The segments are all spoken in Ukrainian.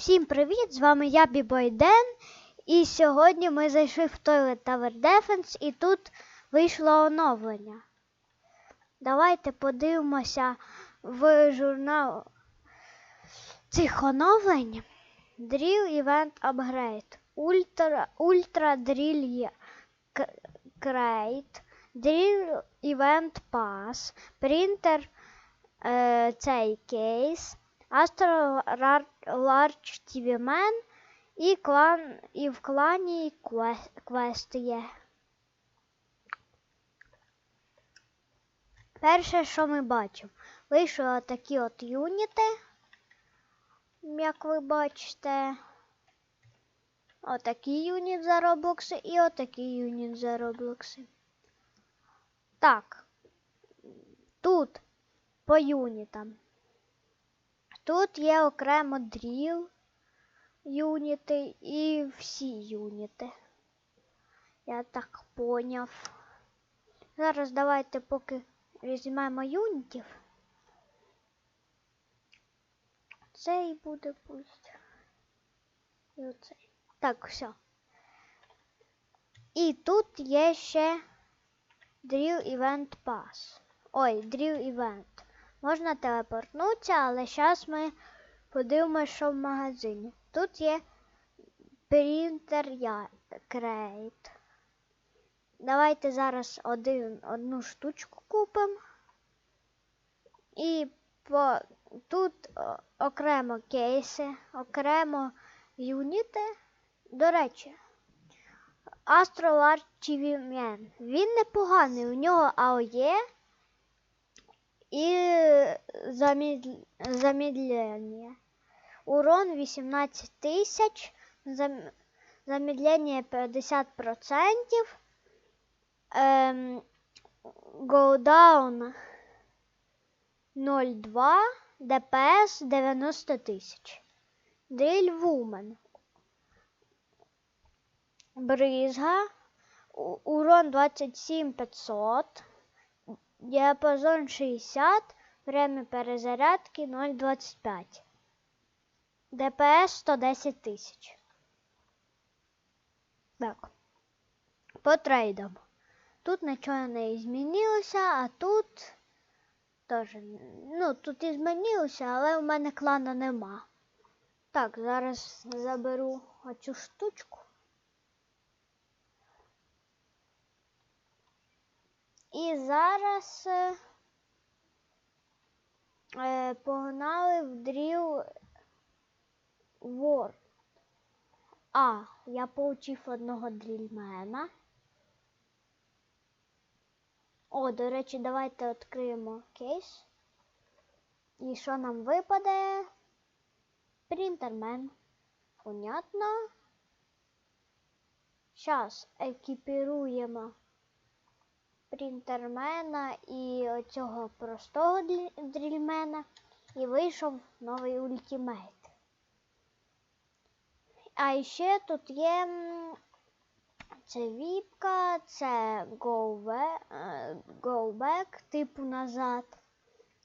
Всім привіт! З вами я Бібойден. І сьогодні ми зайшли в Toilet Tower Defense і тут вийшло оновлення. Давайте подивимося в журнал цих оновлень. Drill Event Upgrade, Ultra, Ultra Drill Crate, Drill Event Pass, Printer е, цей кейс, Astro Large TV Man і, клан, і в клані квест є. Перше, що ми бачимо, вийшли такі от юніти, як ви бачите. Отакий юніт за роблокси і отакий юніт за роблокси. Так, тут по юнітам. Тут є окремо дріл юніти і всі юніти. Я так поняв. Зараз давайте поки візьмемо юнітів. Цей буде пусть. І оцей. Так, все. І тут є ще Drill Event Pass. Ой, Drill Event. Можна телепортнутися, але зараз ми подивимося, що в магазині. Тут є принтер Crate. Давайте зараз один, одну штучку купимо. І по, тут окремо кейси, окремо юніти. До речі, Astro Large TV Man. Він непоганий, у нього АОЄ і замід... замедлення. Урон 18 тисяч, зам... замедлення 50%, ем... Godown 0,2, ДПС 90 тисяч. Drill Woman. Бризга. Урон 27 500. Діапазон 60. Время перезарядки 0,25. ДПС 110 тисяч. Так. По трейдам. Тут нічого не змінилося, а тут теж. Ну, тут і змінилося, але у мене клана нема. Так, зараз заберу оцю штучку. І зараз е, е, погнали в Drill World. А, я получив одного дрільмена. О, до речі, давайте відкриємо кейс. І що нам випаде? Принтермен. Понятно. Зараз екіпіруємо принтермена і оцього простого дрільмена. І вийшов новий ультимейт. А ще тут є це віпка, це back, е, типу назад.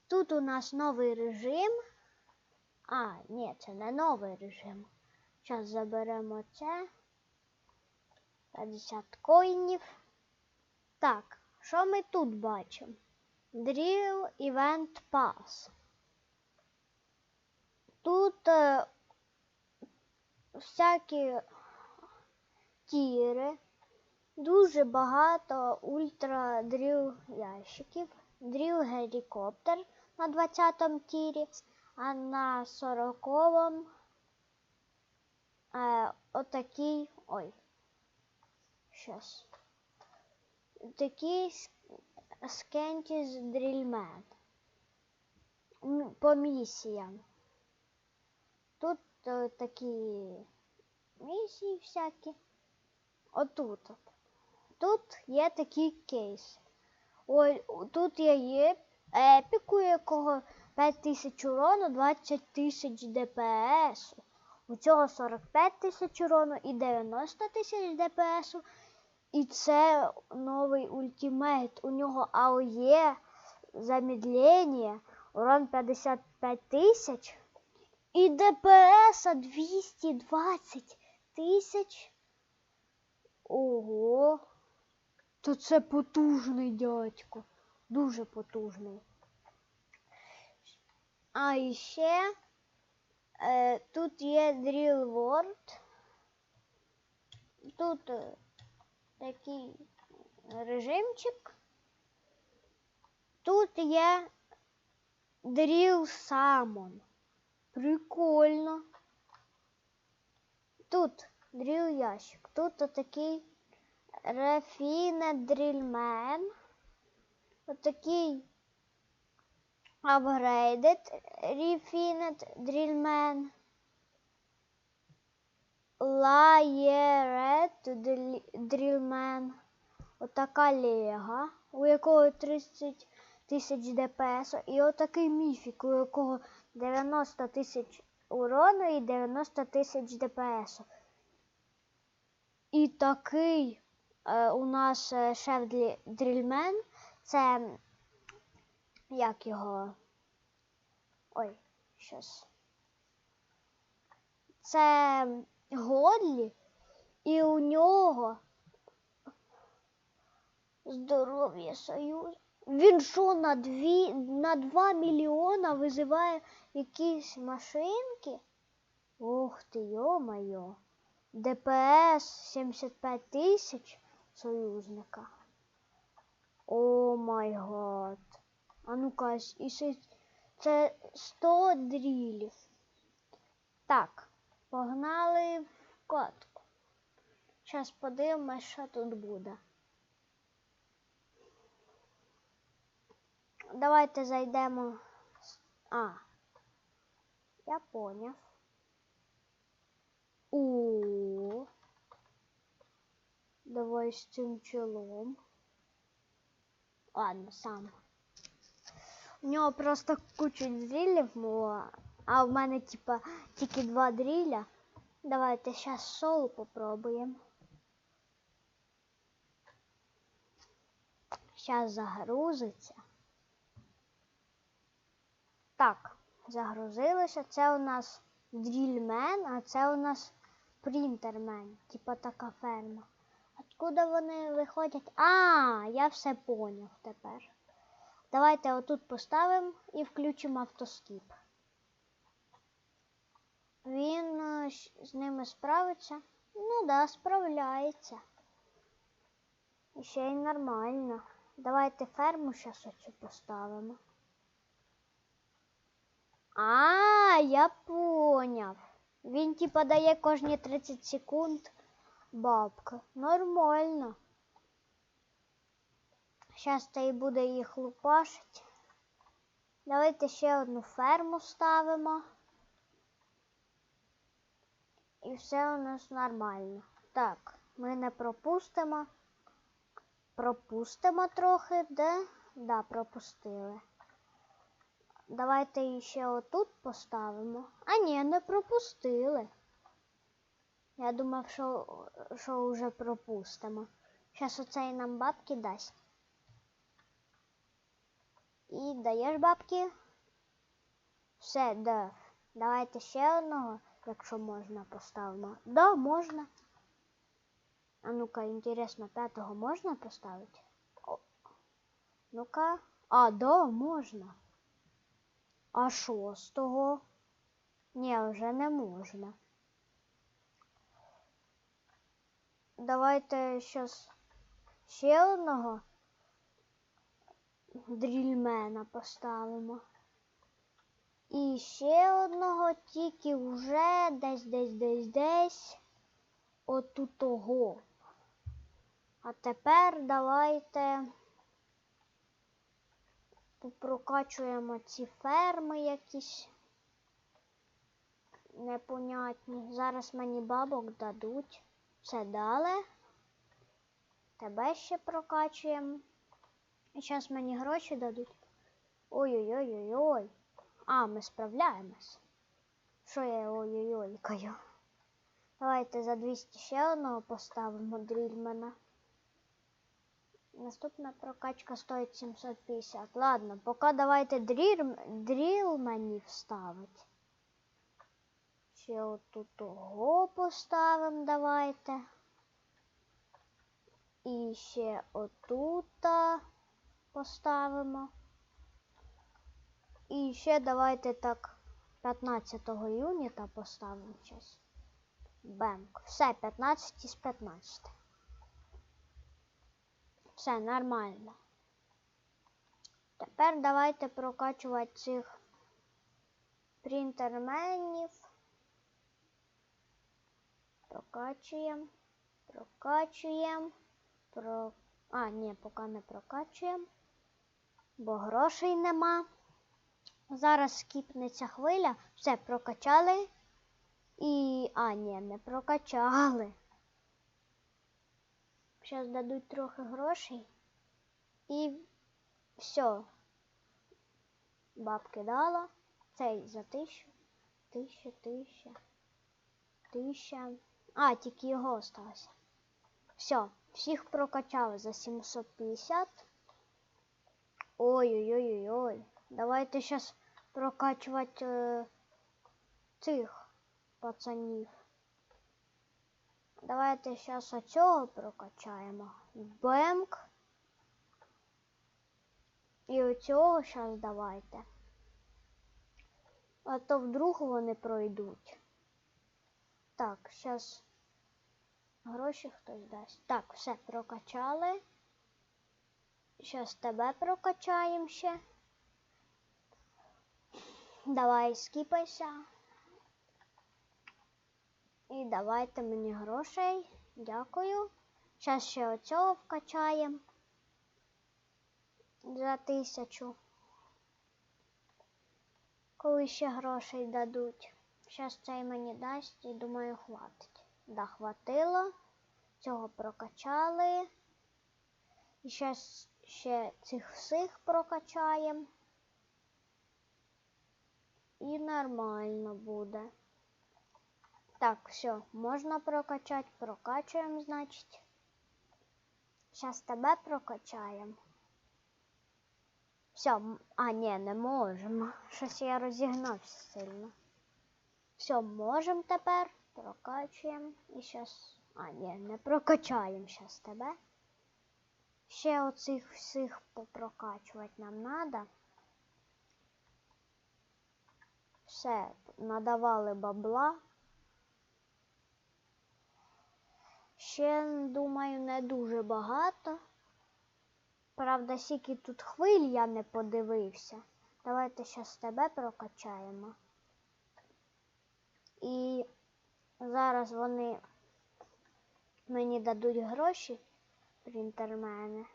Тут у нас новий режим. А, ні, це не новий режим. Зараз заберемо це. 50 коїнів. Так, що ми тут бачимо? Drill Event Pass. Тут е, всякі тіри, дуже багато ультра дріл ящиків, дріл гелікоптер на 20 тірі, а на 40-му е, отакий. Ой. Щас. Такий скентіс дрільмен. М, По місіям. Тут е, такі місії всякі. Отут. от. Тут є такий кейс. Ой, тут є епіку, якого 5000 урону, 20 тисяч ДПС. У цього 45 тисяч урону і 90 тисяч ДПС. І це новий ультимейт. У нього АОЄ, замедлення, урон 55 тисяч І ДПС 220 тисяч. Ого. То це потужний дядько. Дуже потужний. А і ще е, тут є Drill World. Тут е, такий режимчик. Тут є Drill Summon. Прикольно. Тут дріл ящик. Тут отакий Refined Drillman. Отакий Upgraded Refined Drillman. Layered Drillman. Отака Лега, у якого 30 тисяч ДПС. І отакий міфік, у якого 90 тисяч урону і 90 тисяч ДПС. І такий е, у нас е, шеф дрільмен, це як його. Ой, щас. Це Годлі, і у нього здоров'я союз. Він що на, дві, на 2 мільйона визиває якісь машинки? Ух ти, йо-моє. ДПС 75 тисяч союзника. О май гад. А ну-ка, і це 100 дрілів. Так, погнали в катку. Зараз подивимось, що тут буде. Давайте зайдемо. А. Я поняв. О. Давай з цим чолом. Ладно, сам. У нього просто куча дрілів, ну, а в мене типа тільки два дріля. Давайте зараз соло попробуємо. Зараз загрузиться. Так, загрузилося. Це у нас дрільмен, а це у нас принтермен. Типа така ферма. Откуда вони виходять? А, я все поняв тепер. Давайте отут поставимо і включимо автоскіп. Він е, з ними справиться? Ну да, справляється. І ще й нормально. Давайте ферму зараз оцю поставимо. А, я поняв. Він типа дає кожні 30 секунд бабка. Нормально. Зараз та й буде їх лупашить. Давайте ще одну ферму ставимо. І все у нас нормально. Так, ми не пропустимо. Пропустимо трохи, де? Да, пропустили. Давайте ще отут поставимо. А ні, не пропустили. Я думав, що, що вже пропустимо. Зараз оцей нам бабки дасть. І даєш бабки? Все, да. Давайте ще одного, якщо можна, поставимо. Да, можна. А ну-ка, інтересно, п'ятого можна поставити? Ну-ка. А, да, можна. А шостого? Ні, вже не можна. Давайте щас ще одного дрільмена поставимо. І ще одного, тільки вже десь, десь, десь, десь. Отут того. А тепер давайте попрокачуємо ці ферми якісь непонятні. Зараз мені бабок дадуть. Все дали. Тебе ще прокачуємо. І зараз мені гроші дадуть. Ой-ой-ой-ой-ой. А, ми справляємось. Що я ой-ой-ой каю? Давайте за 200 ще одного поставимо дрільмена. Наступна прокачка стоїть 750. Ладно, поки давайте дріль, дрілменів ставить. Ще отут того поставимо, давайте. І ще отута поставимо. І ще давайте так 15 юніта поставимо щас. Бемк. Все, 15 із 15. Все нормально. Тепер давайте прокачувати цих принтерменів. Прокачуємо. Прокачуємо. Про... А, ні, поки не прокачуємо. Бо грошей нема. Зараз скіпнеться хвиля. Все, прокачали. І. А, ні, не прокачали. Зараз дадуть трохи грошей. І все. Бабки дала. Цей за тисячу. Тисяча, тисяча. Тисяча. А, тільки його осталося. Все, всіх прокачали за 750. Ой-ой-ой-ой-ой. Давайте зараз прокачувати е, цих пацанів. Давайте зараз оцього прокачаємо. Бемк. І оцього зараз давайте. А то вдруг вони пройдуть. Так, зараз гроші хтось дасть. Так, все прокачали. Зараз тебе прокачаємо ще. Давай скіпайся. І давайте мені грошей. Дякую. Зараз ще оцього вкачаємо за тисячу. Коли ще грошей дадуть. Зараз цей мені дасть і думаю, хватить. Да, хватило. Цього прокачали. І зараз ще цих всіх прокачаємо. І нормально буде. Так, все, можна прокачати, прокачуємо, значить. Зараз тебе прокачаємо. Все, а ні, не можемо. Щось я розігнався сильно. Все, можемо тепер. Прокачуємо. І зараз. А, ні, не прокачаємо зараз тебе. Ще оцих всіх попрокачувати нам треба. Все, надавали бабла. Ще, думаю, не дуже багато. Правда, скільки тут хвиль я не подивився. Давайте зараз тебе прокачаємо. І зараз вони мені дадуть гроші принтермени.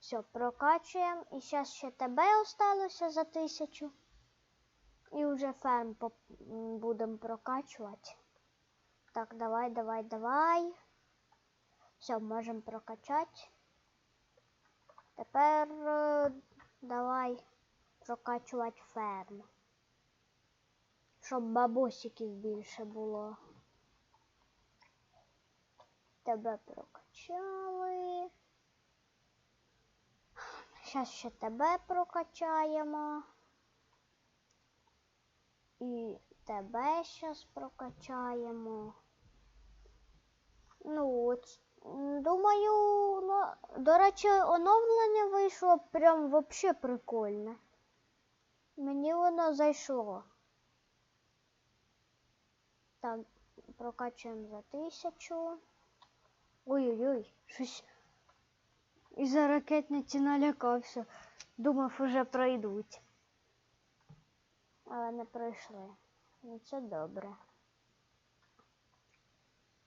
Все, прокачуємо. І зараз ще тебе осталося за тисячу. І вже ферм будемо прокачувати. Так, давай, давай, давай. Все, можемо прокачати. Тепер е, давай прокачувати ферму. Щоб бабосиків більше було. Тебе прокачали. Зараз ще тебе прокачаємо. І тебе зараз прокачаємо. Ну, от, думаю, ну, до речі, оновлення вийшло прям вообще прикольне. Мені воно зайшло. Так, прокачуємо за тисячу. Ой-ой-ой, щось із-за ракетниці налякався. Думав, уже пройдуть. Але не пройшли. Ну це добре.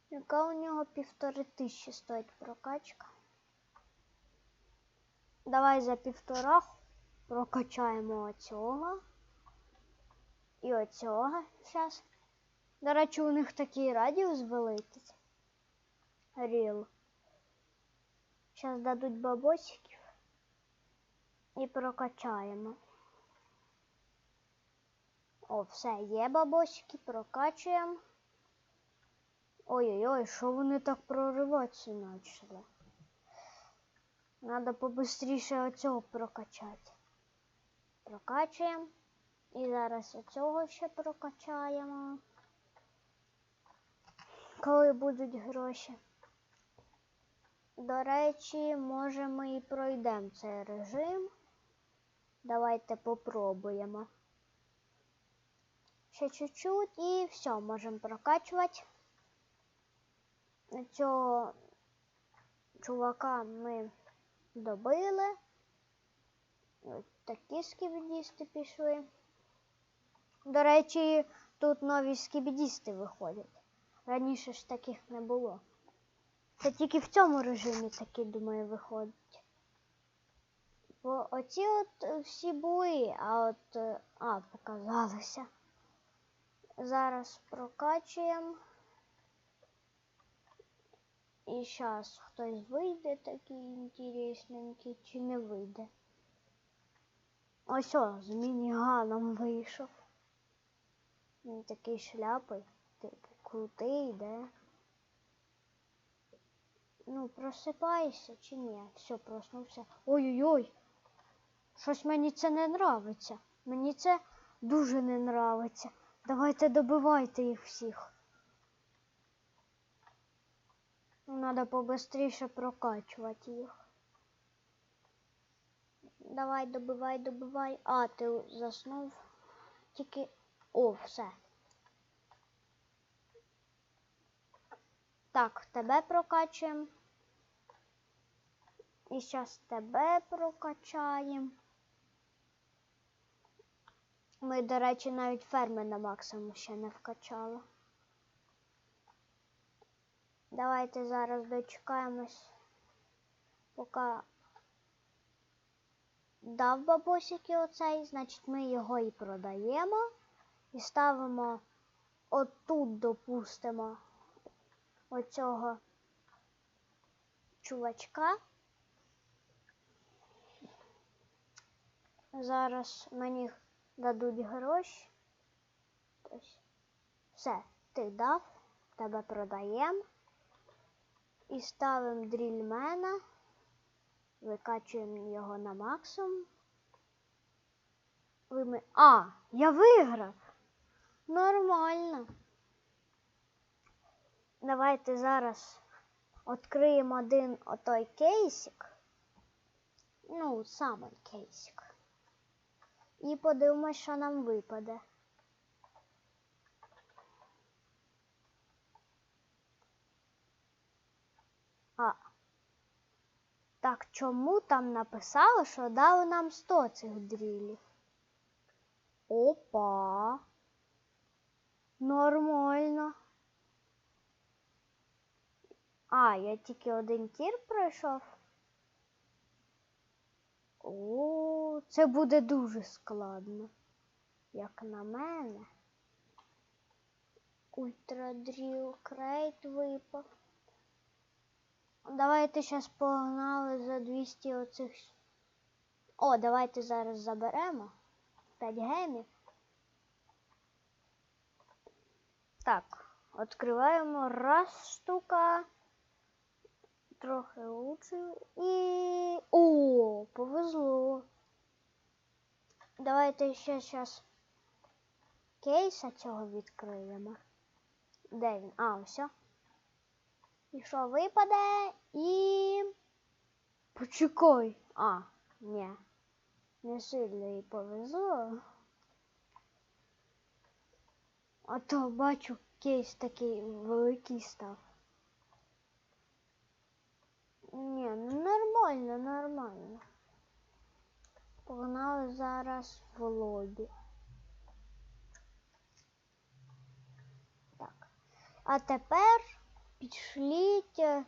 Яка у нього півтори тисячі стоїть прокачка? Давай за півтора прокачаємо оцього. І оцього зараз. До речі, у них такий радіус великий. Ріл. Зараз дадуть бабосиків і прокачаємо. О, все, є бабосики, прокачуємо. Ой-ой-ой, що вони так прориватися почали? Надо побыстріше оцього прокачати. Прокачуємо. І зараз оцього ще прокачаємо. коли будуть гроші. До речі, може ми і пройдемо цей режим. Давайте попробуємо. Ще чуть-чуть і все, можемо прокачувати. Цього чувака ми добили. Ось такі скібідісти пішли. До речі, тут нові скібідісти виходять. Раніше ж таких не було. Це тільки в цьому режимі такі, думаю, виходять. Бо оці от всі були, а от е, а, показалося. Зараз прокачуємо. І зараз хтось вийде такий інтересненький чи не вийде. Ось о, з мініганом вийшов. Він такий шляпий, типу, крутий, де. Ну, просипайся чи ні? Все, проснувся. Ой-ой-ой. Щось мені це не нравиться. Мені це дуже не нравиться. Давайте добивайте їх всіх. Надо побыстріше прокачувати їх. Давай, добивай, добивай. А, ти заснув. Тільки. О, все. Так, тебе прокачуємо. І зараз тебе прокачаємо. Ми, до речі, навіть ферми на максимум ще не вкачали. Давайте зараз дочекаємось, поки дав бабосики оцей, значить ми його і продаємо. І ставимо отут, допустимо, оцього чувачка. Зараз мені дадуть гроші. Тобто, все, ти дав, тебе продаємо. І ставимо дрільмена, викачуємо його на максимум. Вими... А, я виграв! Нормально. Давайте зараз відкриємо один отой кейсик. Ну, саме кейсик. І подивимось, що нам випаде. А. Так, чому там написало, що дали нам 100 цих дрілів? Опа. Нормально. А, я тільки один тір пройшов. О, це буде дуже складно, як на мене. Ультрадріл крейт випав. Давайте зараз погнали за 200 оцих. О, давайте зараз заберемо 5 гемів. Так, відкриваємо раз штука. Трохи лучше. І. О, повезло. Давайте ще зараз кейса цього відкриємо. Де він? А, все. І що випаде і. Почекай. А, ні. Не сильно їй повезло. А то бачу, кейс такий великий став. Ні, ну нормально, нормально. Погнали зараз в лобі. Так. А тепер Пішліть е,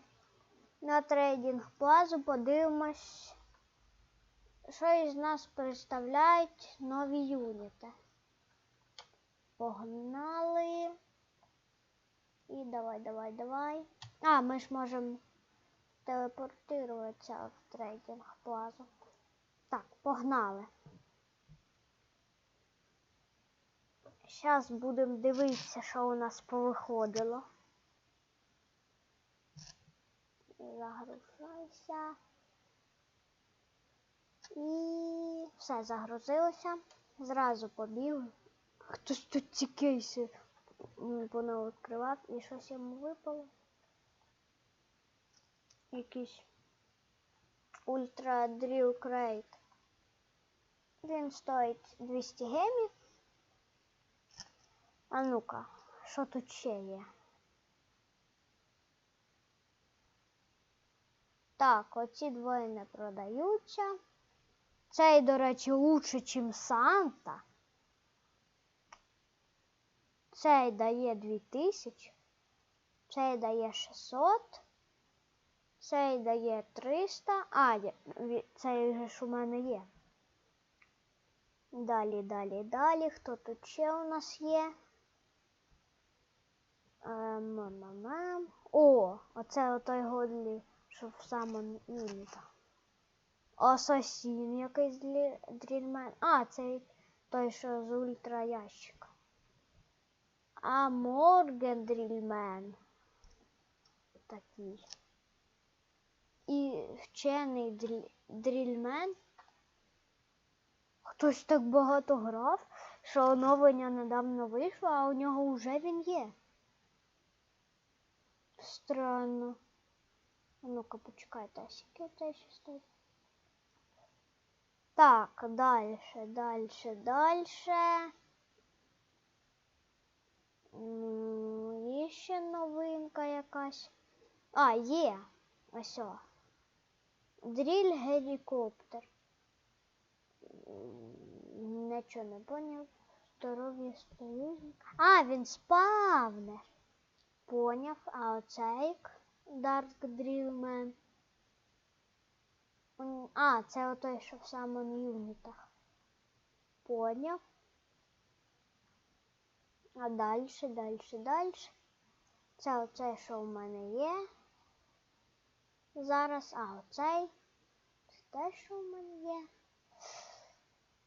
на трейдинг плазу, подивимось, що із нас представляють нові юніти. Погнали. І давай, давай, давай. А, ми ж можемо телепортуватися в трейдинг плазу. Так, погнали. Зараз будемо дивитися, що у нас повиходило. Загружайся. І все загрузилося. Зразу побіг. Хтось тут ці кейси понавідкривав і щось йому випало. Якийсь Ультра Drill Crate. Він стоїть 200 гемів. А ну-ка, що тут ще є? Так, оці двоє не продаються. Цей, до речі, лучше, ніж Санта. Цей дає 2000. Цей дає 600. Цей дає 300. А, цей ж у мене є. Далі, далі, далі. Хто тут ще у нас є? Ем, м-м-м. О, оце отой годлі, що в самому юніта. Асасін якийсь дрі- дрільмен. А, це той, що з ультра ящика. А Морген дрільмен. Такий. І вчений дрі- дрільмен. Хтось так багато грав, що оновлення недавно вийшло, а у нього вже він є. Странно. Ну-ка, почекайте, а скільки це ще стоїть? Так, дальше, дальше, дальше. М, Є ще новинка якась. А, є. Ось. о. Дріль гелікоптер. Нічого не поняв. Здоров'я союзника. А, він спавнер. Поняв. А оцей Dark Drillman. А, це отой, що в самому юнітах. Поняв. А далі, далі, далі. Це оце, що в мене є. Зараз, а оцей. Це те, що в мене є.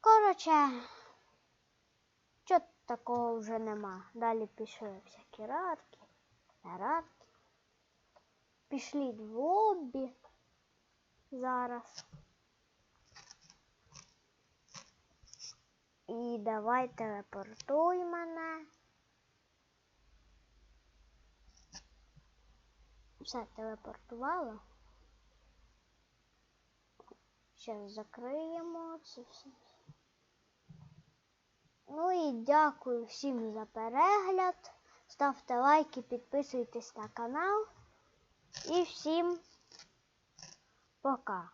Коротше, що такого вже нема. Далі пішли всякі рарки, рарки. Пішліть в лобі зараз. І давай телепортуй мене. Все, телепортувало. Зараз закриємо це все. Ну і дякую всім за перегляд. Ставте лайки, підписуйтесь на канал. І всім пока.